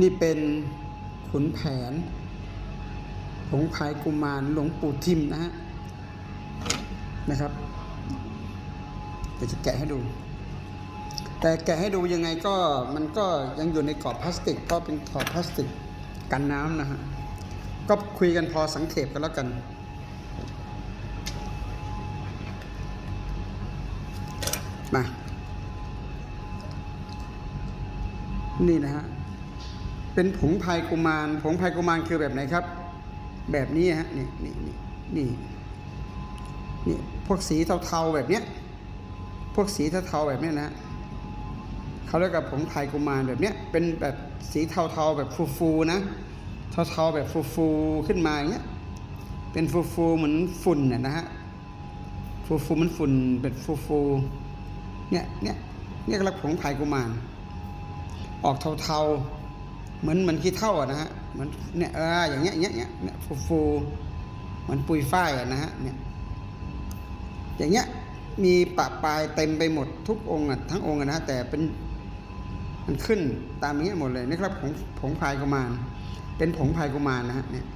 นี่เป็นขุนแผนผงพายกุมารหลวงปู่ทิมนะฮะนะครับเดี๋ยวจะแกะให้ดู แต่แกะให้ดูยังไงก็มันก็ยังอยู่ในกรอบพลาสติกเพราะเป็นกรอบพลาสติกกันน้ำนะฮะก็คุยกันพอสังเขปกันแล้วกัน มา นี่นะฮะ เป็นผงพายกุมารผงพายกุมารคือแบบไหนครับ แบบนี้ฮะนี่นี่นี่นี่นี่พวกสีเทาๆแบบเนี้ยพวกสีเทาๆแบบเนี้ยนะเขาเรียกกับผงพายกุมารแบบเนี้ยเป็นแบบสีเทาๆแบบฟูๆนะเทาๆแบบฟูๆขึ้นมาอย่างเงี้ยเป็นฟูๆเหมือนฝุ่นเนี่ยนะฮะฟูๆมันฝุ่นเป็นฟูๆเนี่ยเนี่ยเนี่ยก็เรียกผงพายกุมารออกเทาๆ เหมือนเหมือนขี้เท่าอะนะฮะเหมือนเนี่ยเอออย่างเงี้ยเงี้ยเงี้ยเนี่ยฟูๆเหมือนปุยฝ้ายอะนะฮะเนี่ยอย่างเงี้ยมีปะปลายเต็มไปหมดทุกองค์อะทั้งองค์อะนะฮะแต่เป็นมันขึ้นตามนี้หมดเลยนี่ครับผงผงพายกุมารเป็นผงพายกุมารนะฮะเนี่ย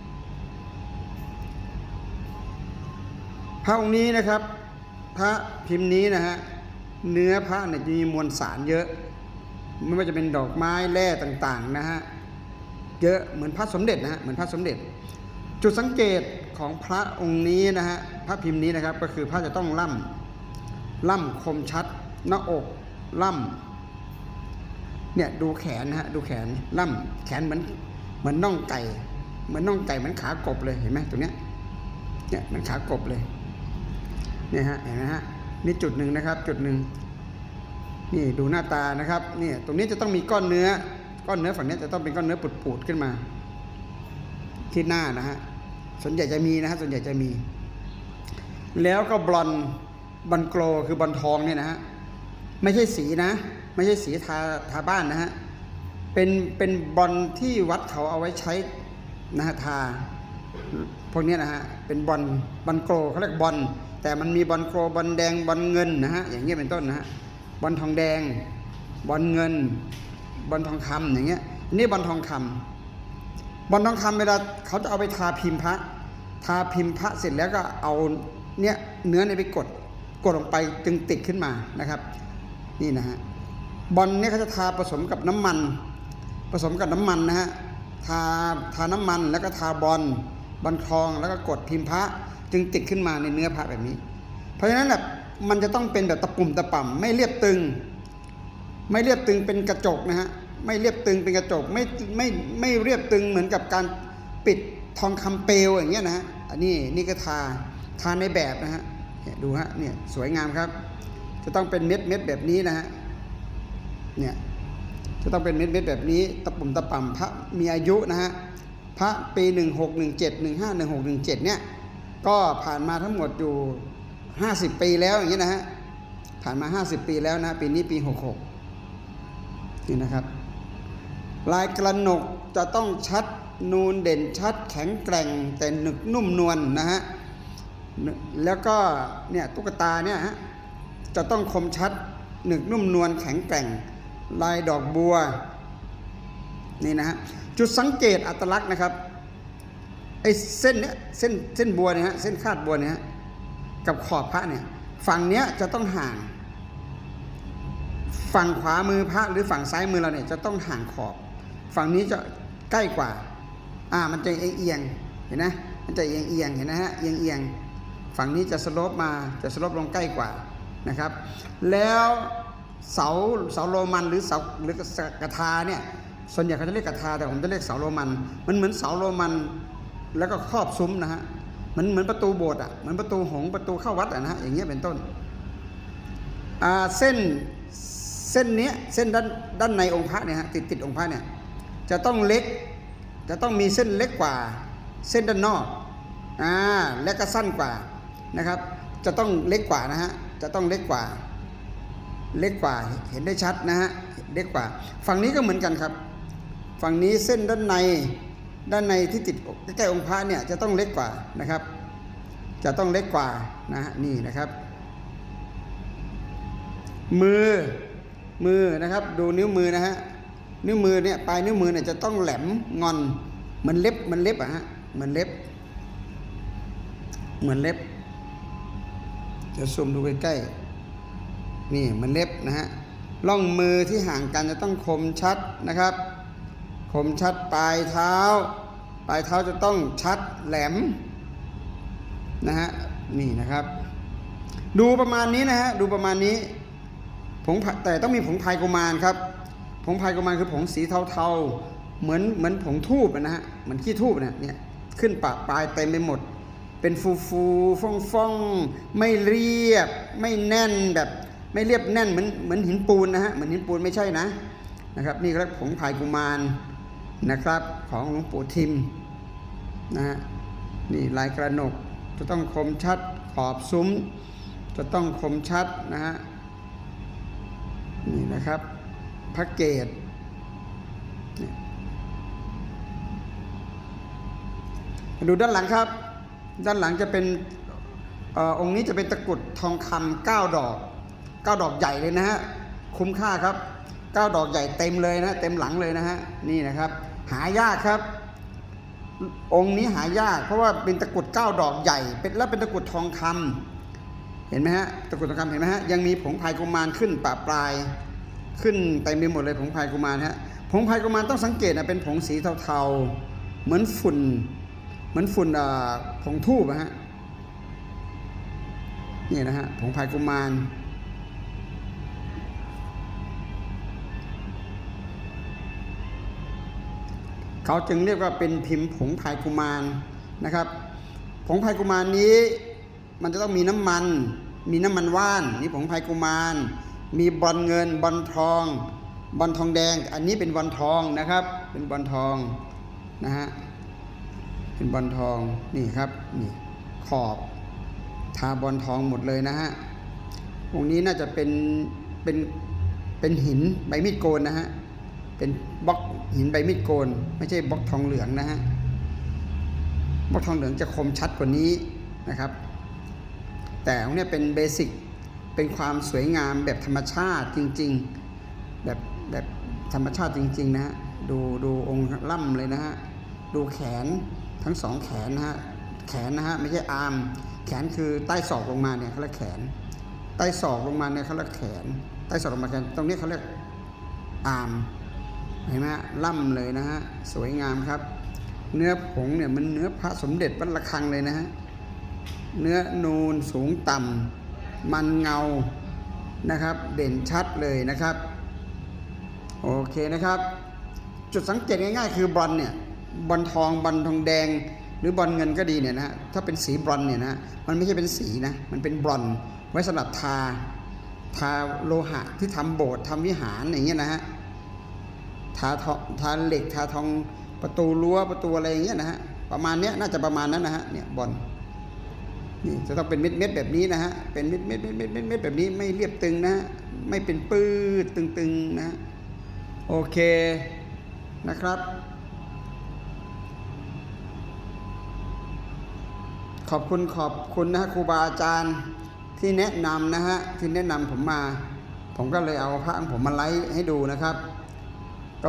พระองค์นี้นะครับ พระพิมพ์นี้นะฮะเนื้อพระเนี่ยจะมีมวลสารเยอะ ไม่ว่าจะเป็นดอกไม้แร่ต่างๆนะฮะ เยอะเหมือนพระสมเด็จนะฮะเหมือนพระสมเด็จ จุดสังเกตของพระองค์นี้นะฮะพระพิมพ์นี้นะครับก็คือพระจะต้องล่ำล่ำคมชัด หน้าอกล่ำเนี่ยดูแขนนะฮะดูแขนล่ำแขนเหมือนเหมือนน่องไก่ เหมือนน่องไก่เหมือนขากบเลยเห็นไหมตรงเนี้ยเนี่ยเหมันขากบเลยเนี่ยฮะเห็นไหมฮะนี่จุดหนึ่งนะครับจุดหนึ่งนี่ดูหน้าตานะครับนี่ตรงนี้จะต้องมีก้อนเนื้อ ก้อนเนื้อฝั่งนี้จะต้องเป็นก้อนเนื้อปูดๆขึ้นมา ที่หน้านะฮะส่วนใหญ่จะมีนะฮะส่วนใหญ่จะมี แล้วก็บลอนบอลโกลคือบอลทองเนี่ยนะฮะไม่ใช่สีนะ ไม่ใช่สีทาทาบ้านนะฮะเป็นเป็นบอลที่วัดเขาเอาไว้ใช้นะฮะทาพวกนี้นะฮะเป็นบอลบอลโกลเขาเรียกบอลแต่มันมีบอลโกลบอลแดงบอลเงินนะฮะอย่างเงี้ยเป็นต้นนะฮะบอลทองแดงบอลเงิน บอลทองคำอย่างเงี้ยนี่บอลทองคำบอลทองคำเวลาเขาจะเอาไปทาพิมพ์พระ ทาพิมพ์พระเสร็จแล้วก็เอาเนี้ยเนื้อเนี่ยไปกดกดลงไปจึงติดขึ้นมานะครับ นี่นะฮะบอลเนี่ยเขาจะทาผสมกับน้ำมัน ผสมกับน้ำมันนะฮะทาทาน้ำมันแล้วก็ทาบอลบอลทองแล้วก็กดพิมพ์พระ จึงติดขึ้นมาในเนื้อพระแบบนี้ เพราะฉะนั้นแบบมันจะต้องเป็นแบบตะปุ่มตะป่ำไม่เรียบตึง ไม่เรียบตึงเป็นกระจกนะฮะไม่เรียบตึงเป็นกระจกไม่ไม่ไม่เรียบตึงเหมือนกับการปิดทองคำเปลวอย่างเงี้ยนะฮะอันนี้นี่ก็ทาทาในแบบนะฮะเนี่ยดูฮะเนี่ยสวยงามครับ จะต้องเป็นเม็ดเม็ดแบบนี้นะฮะเนี่ยจะต้องเป็นเม็ดเม็ดแบบนี้ ตะปุ่มตะป่ำพระมีอายุนะฮะพระปี 16 17 15 16 17เนี่ยก็ผ่านมาทั้งหมดอยู่ 50 ปีแล้วอย่างเงี้ยนะฮะผ่านมา 50 ปีแล้วนะปีนี้ปี 66 นี่นะครับ ลายกระหนกจะต้องชัดนูนเด่นชัดแข็งแกร่งแต่หนึกนุ่มนวลนะฮะแล้วก็เนี่ยตุ๊กตาเนี่ยฮะจะต้องคมชัดหนึกนุ่มนวลแข็งแกร่ง ลายดอกบัวนี่นะฮะจุดสังเกตอัตลักษณ์นะครับไอ้เส้นเนี้ยเส้นเส้นบัวเนี่ยฮะเส้นคาดบัวเนี่ยฮะกับขอบพระเนี่ยฝั่งเนี้ยจะต้องห่าง ฝั่งขวามือพระหรือฝั่งซ้ายมือเราเนี่ยจะต้องห่างขอบ ฝั่งนี้จะใกล้กว่า อ่า มันจะเอียงเอียงเห็นนะมันจะเอียงเอียงเห็นนะฮะเอียงเอียงฝั่งนี้จะสลปมาจะสลปลงใกล้กว่านะครับ แล้วเสาเสาโรมันหรือเสาหรือกระทาเนี่ยส่วนใหญ่เขาจะเรียกกระทาแต่ผมจะเรียกเสาโรมัน มันเหมือนเสาโรมันแล้วก็ครอบซุ้มนะฮะเหมือนเหมือนประตูโบสถ์อะเหมือนประตูหงประตูเข้าวัดอะนะฮะอย่างเงี้ยเป็นต้นอ่าเส้น เส้นเนี้ยเส้นด้านด้านในองค์พระเนี่ยฮะติดติดองค์พระเนี่ยจะต้องเล็ก จะต้องมีเส้นเล็กกว่า เส้นด้านนอกอ่าและก็สั้นกว่านะครับ จะต้องเล็กกว่านะฮะจะต้องเล็กกว่า เล็กกว่าเห็นได้ชัดนะฮะเล็กกว่า ฝั่งนี้ก็เหมือนกันครับ ฝั่งนี้เส้นด้านในด้านในที่ติดใกล้องค์พระเนี่ยจะต้องเล็กกว่านะครับ จะต้องเล็กกว่านะฮะนี่นะครับ มือ มือนะครับดูนิ้วมือนะฮะนิ้วมือเนี่ยปลายนิ้วมือเนี่ยจะต้องแหลมงอนเหมือนเล็บเหมันเล็บอะฮะเหมือนเล็บ เหมือนเล็บ จะซูมดูใกล้ๆนี่เหมันเล็บนะฮะล่องมือที่ห่างกันจะต้องคมชัดนะครับ คมชัดปลายเท้า ปลายเท้าจะต้องชัดแหลมนะฮะนี่นะครับ ดูประมาณนี้นะฮะดูประมาณนี้ ผงแต่ต้องมีผงพายกุมารครับ ผงพายกุมารคือผงสีเทาๆ เหมือนเหมือนผงทูบนะฮะเหมือนขี้ทูบเนี่ยเนี่ยขึ้นปะปลายเต็มไปหมด เป็นฟูฟูฟ่องฟ่องไม่เรียบไม่แน่นแบบไม่เรียบแน่นเหมือนเหมือนหินปูนนะฮะเหมือนหินปูนไม่ใช่นะนะครับ นี่ก็เรียกผงพายกุมารนะครับ ของหลวงปู่ทิมนะฮะนี่ลายกระหนกจะต้องคมชัดขอบซุ้ม จะต้องคมชัดนะฮะ นี่นะครับพระเกตเนี่ยมาดูด้านหลังครับ ด้านหลังจะเป็นอองค์นี้จะเป็นตะกรุดทองคำเก้าดอกเก้าดอกใหญ่เลยนะฮะ คุ้มค่าครับเก้าดอกใหญ่เต็มเลยนะ เต็มหลังเลยนะฮะ นี่นะครับ หายากครับ องค์นี้หายาก เพราะว่าเป็นตะกรุดเก้าดอกใหญ่ เป็นและเป็นตะกรุดทองคำ เห็นไหมฮะตะกุดทองคำเห็นไหมฮะยังมีผงพายกุมารขึ้นปะปลาย ขึ้นเต็มไปหมดเลยผงพายกุมารฮะผงพายกุมารต้องสังเกตนะเป็นผงสีเทาๆ เหมือนฝุ่น เหมือนฝุ่นอ่าผงทูบอะฮะนี่นะฮะผงพายกุมารเขาจึงเรียกว่าเป็นพิมพ์ผงพายกุมารนะครับ ผงพายกุมารนี้ มันจะต้องมีน้ำมัน มีน้ำมันว่านนี่ผงไพกุมาร มีบอลเงินบอลทอง บอลทองแดง อันนี้เป็นบอลทองนะครับ เป็นบอลทองนะฮะ เป็นบอลทองนี่ครับนี่ขอบทาบอลทองหมดเลยนะฮะวงนี้น่าจะเป็นเป็นเป็นหินใบมีดโกนนะฮะ เป็นบล็อกหินใบมีดโกน ไม่ใช่บล็อกทองเหลืองนะฮะบล็อกทองเหลืองจะคมชัดกว่านี้นะครับ แต่ของเนี่ยเป็นเบสิกเป็นความสวยงามแบบธรรมชาติจริง ๆ แบบแบบธรรมชาติจริง ๆ นะฮะดูดูองค์ล่ำเลยนะฮะดูแขนทั้งสองแขนนะฮะแขนนะฮะไม่ใช่อาร์มแขนคือใต้ศอกลงมาเนี่ยเขาเรียกแขน ใต้ศอกลงมาเนี่ยเขาเรียกแขน ใต้ศอกลงมาแขนตรงนี้เขาเรียกอาร์มเห็นไหมฮะล่ำเลยนะฮะสวยงามครับ เนื้อผงเนี่ยมันเนื้อพระสมเด็จวัดระฆังเลยนะฮะ เนื้อนูนสูงต่ำมันเงานะครับ เด่นชัดเลยนะครับ โอเคนะครับ จุดสังเกตง่ายๆ คือบอลเนี่ยบอลทองบอลทองแดง หรือบอลเงินก็ดีเนี่ยนะถ้าเป็นสีบอลเนี่ยนะมันไม่ใช่เป็นสีนะมันเป็นบอลไว้สำหรับทาทาโลหะที่ทำโบสถ์ทำวิหารอย่างเงี้ยนะฮะทาทองทาเหล็กทาทองประตูรั้วประตูอะไรอย่างเงี้ยนะฮะประมาณเนี้ยน่าจะประมาณนั้นนะฮะเนี่ยบอล นี่จะต้องเป็นเม็ดเม็ดแบบนี้นะฮะ เป็นเม็ดเม็ดเม็ดเม็ดเม็ดเม็ดแบบนี้ไม่เรียบตึงนะไม่เป็นปื้ดตึงๆนะฮะโอเคนะครับ ขอบคุณขอบคุณนะฮะครูบาอาจารย์ที่แนะนำนะฮะที่แนะนำผมมา ผมก็เลยเอาพระของผมมาไลฟ์ให้ดูนะครับก็